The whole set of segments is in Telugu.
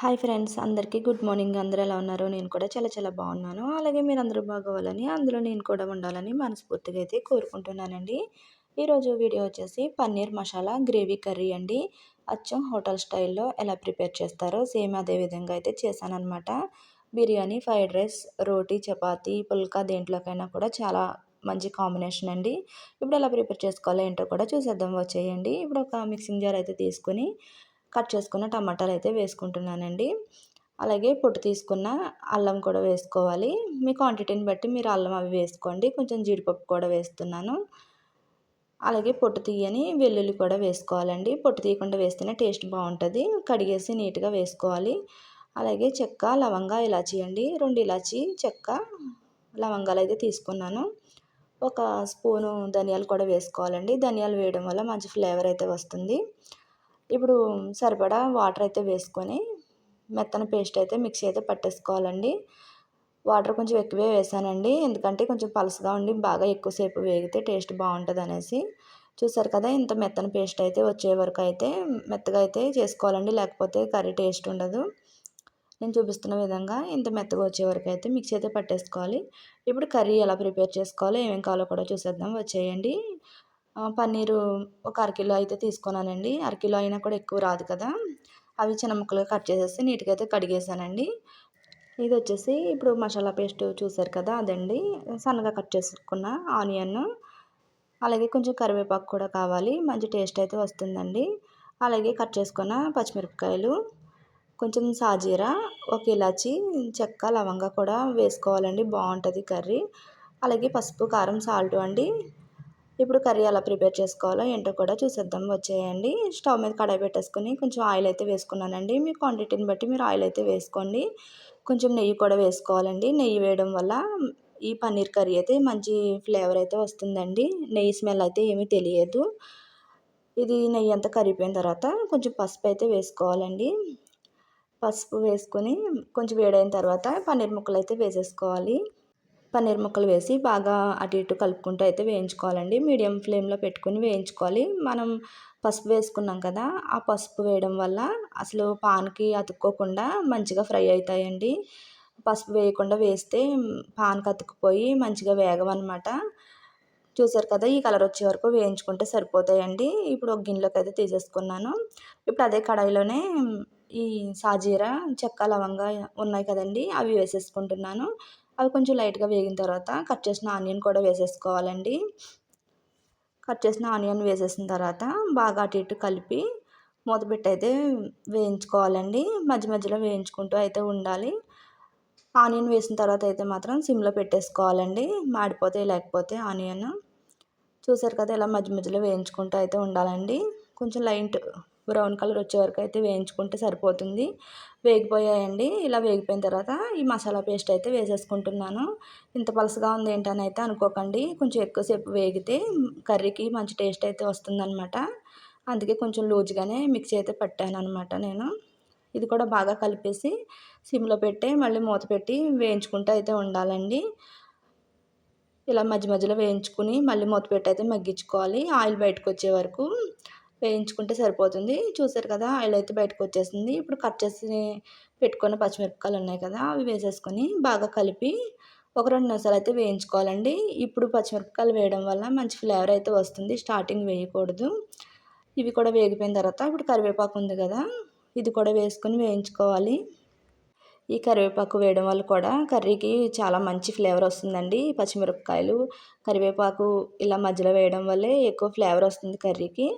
హాయ్ ఫ్రెండ్స్ అందరికీ గుడ్ మార్నింగ్. అందరూ ఎలా ఉన్నారు? నేను కూడా చాలా చాలా బాగున్నాను. అలాగే మీరు అందరూ బాగోవాలని అందులో నేను కూడా ఉండాలని మనస్ఫూర్తిగా అయితే కోరుకుంటున్నానండి. ఈరోజు వీడియో వచ్చేసి పన్నీర్ మసాలా గ్రేవీ కర్రీ అండి. అచ్చం హోటల్ స్టైల్లో ఎలా ప్రిపేర్ చేస్తారో సేమ్ అదే విధంగా అయితే చేశానమాట బిర్యానీ ఫ్రైడ్ రైస్ రోటీ చపాతీ పుల్కా దేంట్లోకైనా కూడా చాలా మంచి కాంబినేషన్ అండి. ఇప్పుడు ఎలా ప్రిపేర్ చేసుకోవాలో ఏంటో కూడా చూసేద్దాం. వచ్చేయండి. ఇప్పుడు ఒక మిక్సింగ్ జార్ అయితే తీసుకొని కట్ చేసుకున్న టమాటాలు అయితే వేసుకుంటున్నానండి. అలాగే పొట్టు తీసుకున్న అల్లం కూడా వేసుకోవాలి. మీ క్వాంటిటీని బట్టి మీరు అల్లం అవి వేసుకోండి. కొంచెం జీడిపప్పు కూడా వేస్తున్నాను. అలాగే పొట్టు తీయని వెల్లుల్లి కూడా వేసుకోవాలండి. పొట్టు తీయకుండా వేస్తేనే టేస్ట్ బాగుంటుంది. కడిగేసి నీట్గా వేసుకోవాలి. అలాగే చెక్క లవంగా ఇలాచీ అండి. రెండు ఇలాచీ చెక్క లవంగాలు అయితే తీసుకున్నాను. ఒక స్పూను ధనియాలు కూడా వేసుకోవాలండి. ధనియాలు వేయడం వల్ల మంచి ఫ్లేవర్ అయితే వస్తుంది. ఇప్పుడు సరిపడా వాటర్ అయితే వేసుకొని మెత్తన పేస్ట్ అయితే మిక్సీ అయితే పట్టేసుకోవాలండి. వాటర్ కొంచెం ఎక్కువే వేసానండి. ఎందుకంటే కొంచెం పలుసుగా ఉండి బాగా ఎక్కువసేపు వేగితే టేస్ట్ బాగుంటుంది అనేసి చూసారు కదా ఇంత మెత్తన పేస్ట్ అయితే వచ్చే వరకు అయితే మెత్తగా అయితే చేసుకోవాలండి. లేకపోతే కర్రీ టేస్ట్ ఉండదు. నేను చూపిస్తున్న విధంగా ఇంత మెత్తగా వచ్చే వరకు అయితే మిక్సీ అయితే పట్టేసుకోవాలి. ఇప్పుడు కర్రీ ఎలా ప్రిపేర్ చేసుకోవాలో ఏమేమి కావాలో కూడా చూసేద్దాం. వచ్చేయండి. పన్నీరు ఒక అరకిలో అయితే తీసుకున్నానండి. అరకిలో అయినా కూడా ఎక్కువ రాదు కదా. అవి చిన్న ముక్కలుగా కట్ చేసేసి నీట్గా అయితే కడిగేసానండి. ఇది వచ్చేసి ఇప్పుడు మసాలా పేస్ట్ చూసారు కదా అదండి. సన్నగా కట్ చేసుకున్న ఆనియన్ అలాగే కొంచెం కరివేపాకు కూడా కావాలి. మంచి టేస్ట్ అయితే వస్తుందండి. అలాగే కట్ చేసుకున్న పచ్చిమిరపకాయలు కొంచెం సాజీరా ఒక ఇలాచి చెక్క లవంగా కూడా వేసుకోవాలండి. బాగుంటుంది కర్రీ. అలాగే పసుపు కారం సాల్ట్ అండి. ఇప్పుడు కర్రీ ఎలా ప్రిపేర్ చేసుకోవాలో ఏంటో కూడా చూసేద్దాం. వచ్చేయండి. స్టవ్ మీద కడాయి పెట్టేసుకొని కొంచెం ఆయిల్ అయితే వేసుకున్నానండి. మీ క్వాంటిటీని బట్టి మీరు ఆయిల్ అయితే వేసుకోండి. కొంచెం నెయ్యి కూడా వేసుకోవాలండి. నెయ్యి వేయడం వల్ల ఈ పన్నీర్ కర్రీ అయితే మంచి ఫ్లేవర్ అయితే వస్తుందండి. నెయ్యి స్మెల్ అయితే ఏమీ తెలియదు. ఇది నెయ్యి అంతా కరిగిపోయిన తర్వాత కొంచెం పసుపు అయితే వేసుకోవాలండి. పసుపు వేసుకొని కొంచెం వేడైన తర్వాత పన్నీర్ ముక్కలు అయితే వేసేసుకోవాలి. పన్నీర్ ముక్కలు వేసి బాగా అటు ఇటు కలుపుకుంటూ అయితే వేయించుకోవాలండి. మీడియం ఫ్లేమ్లో పెట్టుకుని వేయించుకోవాలి. మనం పసుపు వేసుకున్నాం కదా ఆ పసుపు వేయడం వల్ల అసలు పాన్కి అతుక్కోకుండా మంచిగా ఫ్రై అవుతాయండి. పసుపు వేయకుండా వేస్తే పాన్కి అతుక్కుపోయి మంచిగా వేగవన్నమాట. చూసారు కదా ఈ కలర్ వచ్చే వరకు వేయించుకుంటే సరిపోతాయండి. ఇప్పుడు ఒక గిన్నెలోకి అయితే తీసేసుకున్నాను. ఇప్పుడు అదే కడాయిలోనే ఈ సాజీరా చెక్క లవంగా ఉన్నాయి కదండి అవి వేసేసుకుంటున్నాను. అవి కొంచెం లైట్గా వేగిన తర్వాత కట్ చేసిన ఆనియన్ కూడా వేసేసుకోవాలండి. కట్ చేసిన ఆనియన్ వేసేసిన తర్వాత బాగా అటు ఇటు కలిపి మూత పెట్టి అయితే వేయించుకోవాలండి. మధ్య మధ్యలో వేయించుకుంటూ అయితే ఉండాలి. ఆనియన్ వేసిన తర్వాత అయితే మాత్రం సిమ్లో పెట్టేసుకోవాలండి. మాడిపోతే లేకపోతే ఆనియన్. చూసారు కదా ఇలా మధ్య మధ్యలో వేయించుకుంటూ అయితే ఉండాలండి. కొంచెం లైట్ బ్రౌన్ కలర్ వచ్చే వరకు అయితే వేయించుకుంటే సరిపోతుంది. వేగిపోయాయండి. ఇలా వేగిపోయిన తర్వాత ఈ మసాలా పేస్ట్ అయితే వేసేసుకుంటున్నాను. ఇంత పలసగా ఉంది ఏంటని అయితే అనుకోకండి. కొంచెం ఎక్కువసేపు వేగితే కర్రీకి మంచి టేస్ట్ అయితే వస్తుందన్నమాట. అందుకే కొంచెం లూజ్గానే మిక్సీ అయితే పట్టాను అనమాట నేను. ఇది కూడా బాగా కలిపేసి సిమ్లో పెట్టి మళ్ళీ మూత పెట్టి వేయించుకుంటూ అయితే ఉండాలండి. ఇలా మధ్య మధ్యలో వేయించుకుని మళ్ళీ మూత పెట్టి అయితే మగ్గించుకోవాలి. ఆయిల్ బయటకు వచ్చే వరకు వేయించుకుంటే సరిపోతుంది. చూసారు కదా ఆయిల్ అయితే బయటకు వచ్చేసింది. ఇప్పుడు కట్ చేసి పెట్టుకున్న పచ్చిమిరపకాయలు ఉన్నాయి కదా అవి వేసేసుకొని బాగా కలిపి ఒక రెండు నిమిషాలు అయితే వేయించుకోవాలండి. ఇప్పుడు పచ్చిమిరపకాయలు వేయడం వల్ల మంచి ఫ్లేవర్ అయితే వస్తుంది. స్టార్టింగ్ వేయకూడదు. ఇవి కూడా వేగిపోయిన తర్వాత ఇప్పుడు కరివేపాకు ఉంది కదా ఇది కూడా వేసుకొని వేయించుకోవాలి. ఈ కరివేపాకు వేయడం వల్ల కూడా కర్రీకి చాలా మంచి ఫ్లేవర్ వస్తుందండి. పచ్చిమిరపకాయలు కరివేపాకు ఇలా మధ్యలో వేయడం వల్లే ఎక్కువ ఫ్లేవర్ వస్తుంది కర్రీకి.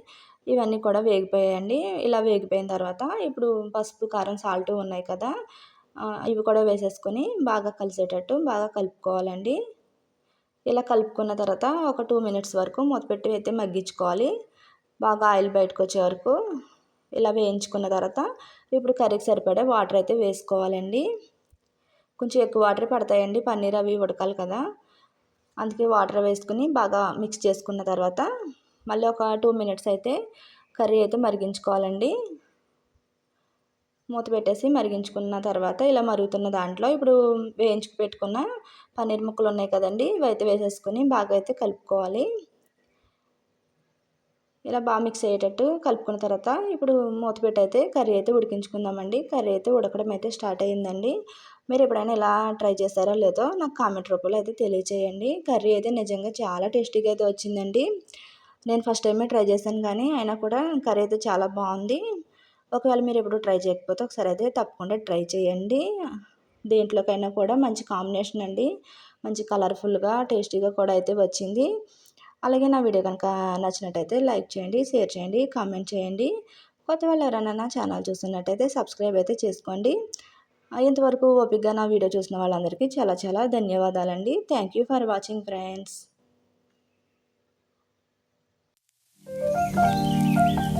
ఇవన్నీ కూడా వేగిపోయాయండి. ఇలా వేగిపోయిన తర్వాత ఇప్పుడు పసుపు కారం సాల్ట్ ఉన్నాయి కదా ఇవి కూడా వేసేసుకొని బాగా కలిసేటట్టు బాగా కలుపుకోవాలండి. ఇలా కలుపుకున్న తర్వాత ఒక టూ మినిట్స్ వరకు మూతపెట్టి అయితే మగ్గించుకోవాలి. బాగా ఆయిల్ బయటకు వచ్చే వరకు ఇలా వేయించుకున్న తర్వాత ఇప్పుడు కర్రీకి సరిపడే వాటర్ అయితే వేసుకోవాలండి. కొంచెం ఎక్కువ వాటర్ పడతాయండి. పన్నీర్ అవి ఉడకాలి కదా అందుకే వాటర్ వేసుకుని బాగా మిక్స్ చేసుకున్న తర్వాత మళ్ళీ ఒక టూ మినిట్స్ అయితే కర్రీ అయితే మరిగించుకోవాలండి. మూత పెట్టేసి మరిగించుకున్న తర్వాత ఇలా మరుగుతున్న దాంట్లో ఇప్పుడు వేయించుకు పెట్టుకున్న పన్నీర్ ముక్కలు ఉన్నాయి కదండి ఇవి అయితే వేసేసుకొని బాగా అయితే కలుపుకోవాలి. ఇలా బాగా మిక్స్ అయ్యేటట్టు కలుపుకున్న తర్వాత ఇప్పుడు మూత పెట్టి అయితే కర్రీ అయితే ఉడికించుకుందామండి. కర్రీ అయితే ఉడకడం అయితే స్టార్ట్ అయ్యిందండి. మీరు ఎప్పుడైనా ఇలా ట్రై చేస్తారో లేదో నాకు కామెంట్ రూపంలో అయితే తెలియచేయండి. కర్రీ అయితే నిజంగా చాలా టేస్టీగా అయితే వచ్చిందండి. నేను ఫస్ట్ టైమే ట్రై చేశాను కానీ అయినా కూడా కర్రీ అయితే చాలా బాగుంది. ఒకవేళ మీరు ఎప్పుడు ట్రై చేయకపోతే ఒకసారి అయితే తప్పకుండా ట్రై చేయండి. దేంట్లోకైనా కూడా మంచి కాంబినేషన్ అండి. మంచి కలర్ఫుల్గా టేస్టీగా కూడా అయితే వచ్చింది. అలాగే నా వీడియో కనుక నచ్చినట్టయితే లైక్ చేయండి షేర్ చేయండి కామెంట్ చేయండి. కొత్త వాళ్ళు ఎవరైనా నా ఛానల్ చూస్తున్నట్టయితే సబ్స్క్రైబ్ అయితే చేసుకోండి. ఇంతవరకు ఓపిక్గా నా వీడియో చూసిన వాళ్ళందరికీ చాలా చాలా ధన్యవాదాలండి. Thank you for watching friends. Música